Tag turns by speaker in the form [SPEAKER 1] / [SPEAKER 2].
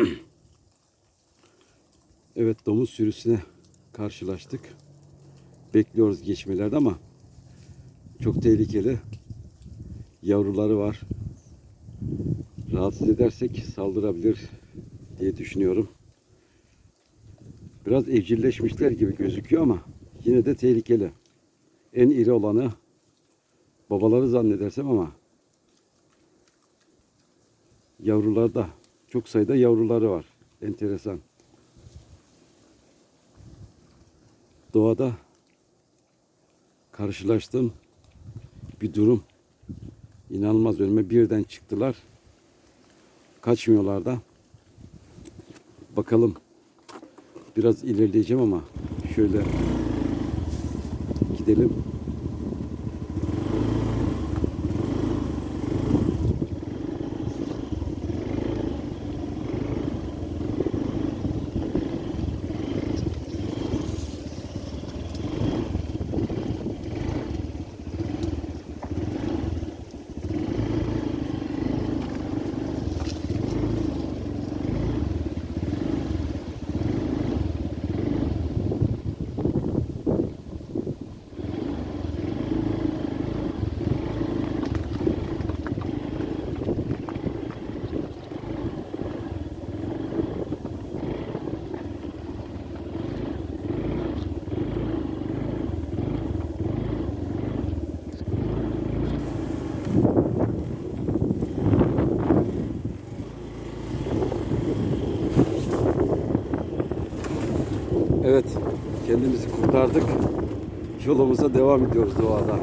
[SPEAKER 1] Evet domuz sürüsüne karşılaştık. Bekliyoruz geçmelerde ama çok tehlikeli. Yavruları var. Rahatsız edersek saldırabilir diye düşünüyorum. Biraz evcilleşmişler gibi gözüküyor ama yine de tehlikeli. En iri olanı babaları zannedersem ama yavrularda çok sayıda yavruları var. Enteresan. Doğada karşılaştığım bir durum. İnanılmaz önüme birden çıktılar. Kaçmıyorlar da. Bakalım. Biraz ilerleyeceğim ama şöyle gidelim. Evet, kendimizi kurtardık. Yolumuza devam ediyoruz doğada.